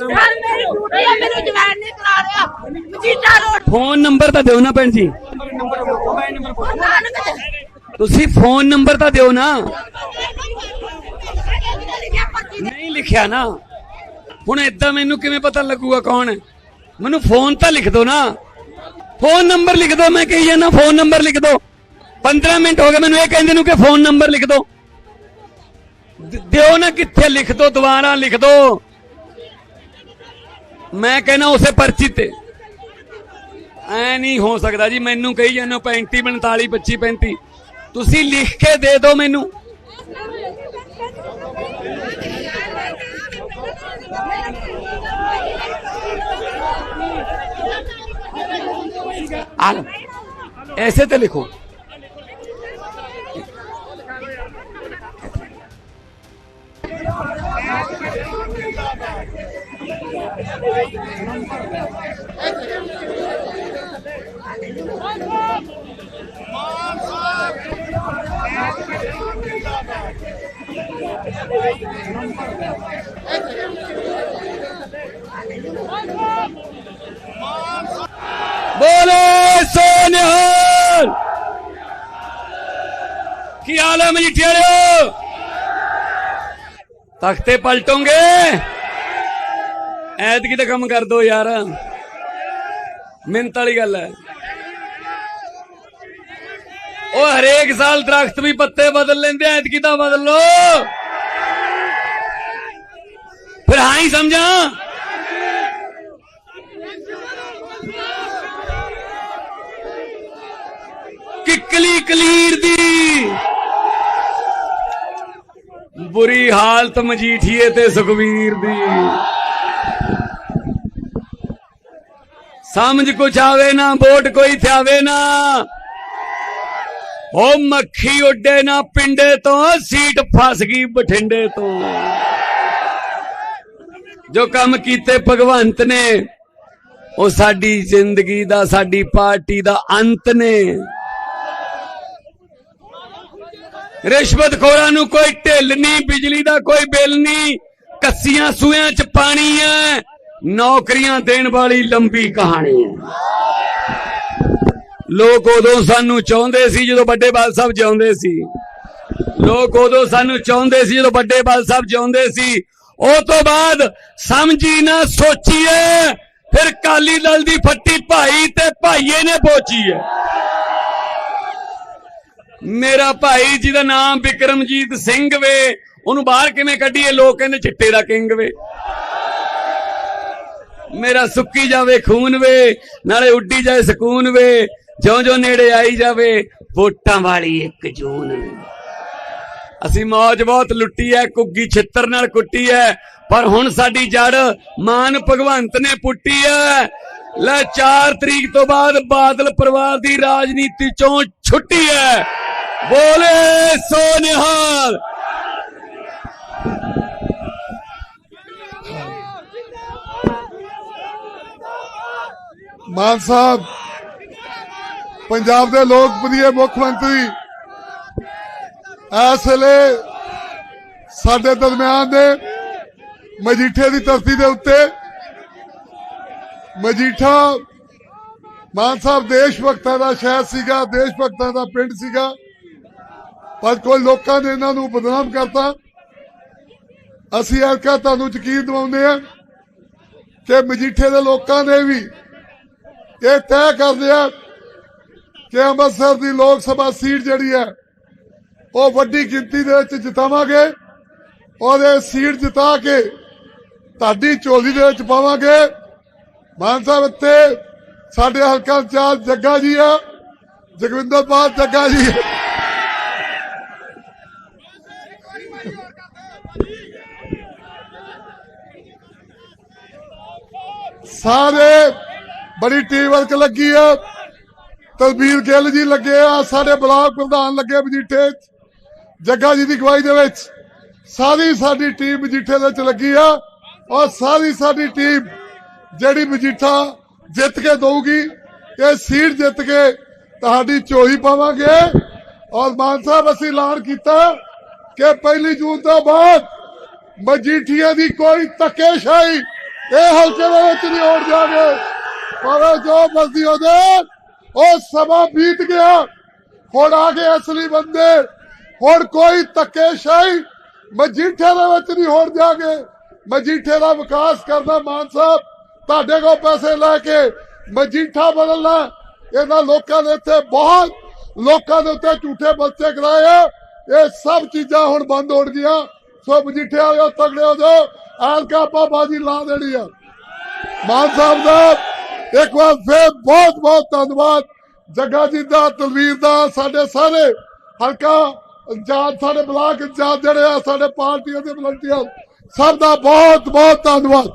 ਯਾਰ ਮੇਰੀ ਡਿਊਟੀ ਆ ਮੈਨੂੰ ਜਵਾਨ ਨੇ ਕਰਾ ਰਿਹਾ ਮਜੀਠਾ ਰੋਡ। ਫੋਨ ਨੰਬਰ ਤਾਂ ਦਿਓ ਨਾ ਭੈਣ ਜੀ। ਨਾਨਕ ਤੁਸੀਂ ਫੋਨ ਨੰਬਰ ਤਾਂ ਦਿਓ ਨਾ। ਨਹੀਂ ਲਿਖਿਆ ਨਾ। ਹੁਣ ਏਦਾਂ ਮੈਨੂੰ ਕਿਵੇਂ ਪਤਾ ਲੱਗੂਗਾ ਕੌਣ? ਹੈ ਮੈਨੂੰ ਫੋਨ ਤਾਂ ਲਿਖ ਦਿਓ ਨਾ। ਫੋਨ ਨੰਬਰ ਲਿਖ ਦਿਓ, ਮੈਂ ਕਹੀ ਜਾਂਦਾ ਫੋਨ ਨੰਬਰ ਲਿਖ ਦਿਓ। 15 ਮਿੰਟ ਹੋ ਗਏ ਮੈਨੂੰ ਇਹ ਕਹਿੰਦੇ ਨੂੰ ਕਿ ਫੋਨ ਨੰਬਰ ਲਿਖ ਦਿਓ। ਦ- ਦਿਓ ਨਾ ਕਿੱਥੇ ਲਿਖ ਦਿਓ, ਦੁਬਾਰਾ ਲਿਖ ਦਿਓ। ਮੈਂ ਕਹਿੰਦਾ ਉਸੇ ਪਰਚੀ ਤੇ। ਐ ਨਹੀਂ ਹੋ ਸਕਦਾ ਜੀ, ਮੈਨੂੰ ਕਹੀ ਜਾਂਦੇ ਹੋ 35 45 25 35 ਤੁਸੀਂ ਲਿਖ ਕੇ ਦੇ ਦਿਓ ਮੈਨੂੰ। ਆਲ ਐਸੇ ਤੇ ਲਿਖੋ। ਬੋਲੇ ਸੋਨਿਹਾਲ ਕੀ ਹਾਲ ਹੈ ਮਜੀਠਿਆੜਿਓ ਤਖਤੇ ਪਲਟੋਂਗੇ ਐਤਕੀ ਤਾਂ ਕੰਮ ਕਰ ਦੋ ਯਾਰ। ਮਿੰਤ ਵਾਲੀ ਗੱਲ ਹੈ ਉਹ ਹਰੇਕ ਸਾਲ ਦਰਖਤ ਵੀ ਪੱਤੇ ਬਦਲ ਲੈਂਦੇ ਐਤਕੀ ਤਾਂ ਬਦਲ ਲੋ ਫਿਰ ਹਾਂ ਹੀ ਸਮਝਾਂ। ਕਿੱਕਲੀ ਕਲੀਰ ਦੀ ਬੁਰੀ ਹਾਲਤ ਮਜੀਠੀਏ ਤੇ ਸੁਖਵੀਰ ਦੀ। ਸਮਝ ਕੁਛ ਆਵੇ ਨਾ, ਵੋਟ ਕੋਈ ਥਿਆਵੇ ਨਾ। ਉਹ ਮੱਖੀ ਉੱਡੇ ਨਾ ਪਿੰਡੇ ਤੋਂ, ਸੀਟ ਫਸ ਗਈ ਬਠਿੰਡੇ ਤੋਂ। ਜੋ ਕੰਮ ਕੀਤੇ ਭਗਵੰਤ ਨੇ, ਉਹ ਸਾਡੀ ਜ਼ਿੰਦਗੀ ਦਾ, ਸਾਡੀ ਪਾਰਟੀ ਦਾ ਅੰਤ ਨੇ। ਰਿਸ਼ਵਤਖੋਰਾਂ ਨੂੰ ਕੋਈ ਢਿੱਲ ਨਹੀਂ, ਬਿਜਲੀ ਦਾ ਕੋਈ ਬਿੱਲ ਨਹੀਂ। ਕੱਸੀਆਂ ਸੂਇਆਂ ਚ ਪਾਣੀ ਹੈ, ਨੌਕਰੀਆਂ ਦੇਣ ਵਾਲੀ ਲੰਬੀ ਕਹਾਣੀ ਹੈ। ਲੋਕ ਉਦੋਂ ਸਾਨੂੰ ਚਾਹੁੰਦੇ ਸੀ ਜਦੋਂ ਵੱਡੇ ਬਾਲ ਸਾਹਿਬ ਜਿਉਂਦੇ ਸੀ। ਲੋਕ ਉਦੋਂ ਸਾਨੂੰ ਚਾਹੁੰਦੇ ਸੀ ਜਦੋਂ ਵੱਡੇ ਬਾਲ ਸਾਹਿਬ ਜਿਉਂਦੇ ਸੀ। ਉਹ ਤੋਂ ਬਾਅਦ ਸਮਝੀ ਨਾ ਸੋਚੀਏ, ਫਿਰ ਕਾਲੀ ਦਲ ਦੀ ਫੱਟੀ ਭਾਈ ਤੇ ਭਾਈਏ ਨੇ ਪੋਚੀ ਹੈ। ਮੇਰਾ ਭਾਈ ਜਿਹਦਾ ਨਾਮ ਵਿਕਰਮਜੀਤ ਸਿੰਘ ਵੇ ਉਹਨੂੰ ਬਾਹਰ ਕਿਵੇਂ ਕੱਢੀਏ? ਲੋਕ ਕਹਿੰਦੇ ਚਿੱਟੇ ਦਾ ਕਿੰਗ ਵੇ। ਮੇਰਾ ਸੁੱਕੀ ਜਾਵੇ, ਖੂਨ ਵੇ, ਨਾਲੇ ਉੱਡੀ ਜਾਏ ਸਕੂਨ ਵੇ। ਜਿਉਂ ਜਿਉਂ ਨੇੜੇ ਆਈ ਜਾਵੇ, ਵੋਟਾਂ ਵਾਲੀ ਇੱਕ ਜੂਨ। ਅਸੀਂ ਮੌਜ ਬਹੁਤ ਲੁੱਟੀ ਐ, ਕੁੱਗੀ ਛਿੱਤਰ ਨਾਲ ਕੁੱਟੀ ਐ, ਪਰ ਹੁਣ ਸਾਡੀ ਜੜ ਮਾਨ ਭਗਵੰਤ ਨੇ ਪੁੱਟੀ ਐ। ਲੈ 4 ਤਰੀਕ ਤੋਂ ਬਾਅਦ ਬਾਦਲ ਪਰਿਵਾਰ ਦੀ ਰਾਜਨੀਤੀ ਚੋਂ ਛੁੱਟੀ ਐ। ਬੋਲੇ ਸੋ ਮਾਨ ਸਾਹਿਬ, ਪੰਜਾਬ ਦੇ ਲੋਕ ਪ੍ਰਿय ਮੁੱਖ ਮੰਤਰੀ, ਇਸ ਵੇਲੇ ਸਾਡੇ ਦਰਮਿਆਨ ਦੇ ਮਜੀਠੇ ਦੀ ਧਰਤੀ ਦੇ ਉੱਤੇ ਮਜੀਠਾ ਮਾਨ ਸਾਹਿਬ ਦੇਸ਼ ਭਗਤਾਂ ਦਾ ਸ਼ਹਿਰ ਸੀਗਾ, ਦੇਸ਼ ਭਗਤਾਂ ਦਾ ਪਿੰਡ ਸੀਗਾ, ਪਰ ਕੋਈ ਲੋਕਾਂ ਨੇ ਇਹਨਾਂ ਨੂੰ ਬਦਨਾਮ ਕਰਤਾ। ਅਸੀਂ ਇਹ ਕਾ ਤੁਹਾਨੂੰ ਯਕੀਨ ਦਿਵਾਉਂਦੇ ਆ ਕਿ ਮਜੀਠੇ ਦੇ ਲੋਕਾਂ ਨੇ ਵੀ ਇਹ ਤੈਅ ਕਰਦੇ ਆ ਕਿ ਅੰਮ੍ਰਿਤਸਰ ਦੀ ਲੋਕ ਸਭਾ ਸੀਟ ਜਿਹੜੀ ਹੈ, ਉਹ ਵੱਡੀ ਗਿਣਤੀ ਦੇ ਵਿੱਚ ਜਿਤਾਵਾਂਗੇ। ਔਰ ਇਹ ਸੀਟ ਜਿਤਾ ਕੇ ਤੁਹਾਡੀ ਝੋਲੀ ਦੇ ਵਿੱਚ ਪਾਵਾਂਗੇ। ਮਾਨ ਸਾਹਿਬ, ਇੱਥੇ ਸਾਡੇ ਹਲਕਾ ਚਾਰ ਜੱਗਾ ਜੀ ਆ। ਜਗਵਿੰਦਰ ਬਾਦ ਜੱਗਾ ਜੀ। ਸਾਰੇ ਬੜੀ ਟੀਮ ਵਰਕ ਲੱਗੀ ਆ। ਤਲਬੀਰ ਗਿੱਲ ਜੀ ਲੱਗੇ ਆ, ਸਾਡੇ ਬਲਾਕ ਪ੍ਰਧਾਨ ਲੱਗੇ ਮਜੀਠੇ ਜੱਗਾ ਜੀ ਦੀ ਅਗਵਾਈ ਦੇ ਵਿੱਚ। ਸਾਰੀ ਸਾਡੀ ਟੀਮ ਮਜੀਠੇ ਦੇ ਵਿੱਚ ਲੱਗੀ ਆ ਔਰ ਸਾਰੀ ਸਾਡੀ ਟੀਮ ਜਿਹੜੀ ਮਜੀਠਾ ਜਿੱਤ ਕੇ ਦਊਗੀ, ਇਹ ਸੀਟ ਜਿੱਤ ਕੇ ਤੁਹਾਡੀ ਚੋਹੀ ਪਾਵਾਂਗੇ। ਔਰ ਮਾਨ ਸਾਹਿਬ, ਅਸੀਂ ਐਲਾਨ ਕੀਤਾ ਕਿ ਪਹਿਲੀ ਜੂਨ ਤੋਂ ਬਾਅਦ ਮਜੀਠੀਆ ਦੀ ਕੋਈ ਧੱਕੇਸ਼ਾਹੀ ਇਹ ਹਲਕੇ ਦੇ ਵਿੱਚ ਨਹੀਂ ਹੋਣ ਜਾਗੇ ਭਾਵੇਂ ਜੋ ਮਰਜ਼ੀ ਹੋ ਜਾਏ ਉਹ ਸਮਾਂ ਬੀਤ ਗਿਆ। ਹੁਣ ਆ ਗਏ ਅਸਲੀ ਬੰਦੇ। ਹੁਣ ਕੋਈ ਧੱਕੇਸ਼ਾਹੀ ਮਜੀਠੇ ਦੇ ਵਿੱਚ ਨਹੀਂ ਹੋਣ ਜਾਗੇ। ਮਜੀਠੇ ਦਾ ਵਿਕਾਸ ਕਰਨਾ ਮਾਨ ਸਾਹਿਬ। ਤੁਹਾਡੇ ਕੋਲ ਪੈਸੇ ਲੈ ਕੇ ਮਜੀਠਾ ਬਦਲਣਾ, ਇਹਨਾਂ ਲੋਕਾਂ ਦੇ ਇੱਥੇ ਬਹੁਤ ਲੋਕਾਂ ਦੇ ਉੱਤੇ ਝੂਠੇ ਬੱਚੇ ਕਰਾਏ। ਆ ਇਹ ਸਭ ਚੀਜ਼ਾਂ ਹੁਣ ਬੰਦ ਹੋਣ ਗਈਆਂ। ਸੋ ਮਜੀਠੇ ਵਾਲਿਓ, ਤਗੜੇ ਹੋ ਜਾਓ। ਆਲਕਾ ਬਾਜੀ ਲਾ ਦੇਣੀ ਆ। ਮਾਨ ਸਾਹਿਬ ਦਾ ਇੱਕ ਵਾਰ ਫੇਰ ਬਹੁਤ ਬਹੁਤ ਧੰਨਵਾਦ। ਜੱਗਾ ਜੀ ਦਾ, ਤਲਵੀਰ ਦਾ, ਸਾਡੇ ਸਾਰੇ ਹਲਕਾ ਇੰਚਾਰਜ, ਸਾਡੇ ਬਲਾਕ ਇੰਚਾਰਜ ਜਿਹੜੇ ਆ, ਸਾਡੇ ਪਾਰਟੀਆਂ ਦੇ ਵਲੰਟੀਅਰ, ਸਭ ਦਾ ਬਹੁਤ ਬਹੁਤ ਧੰਨਵਾਦ।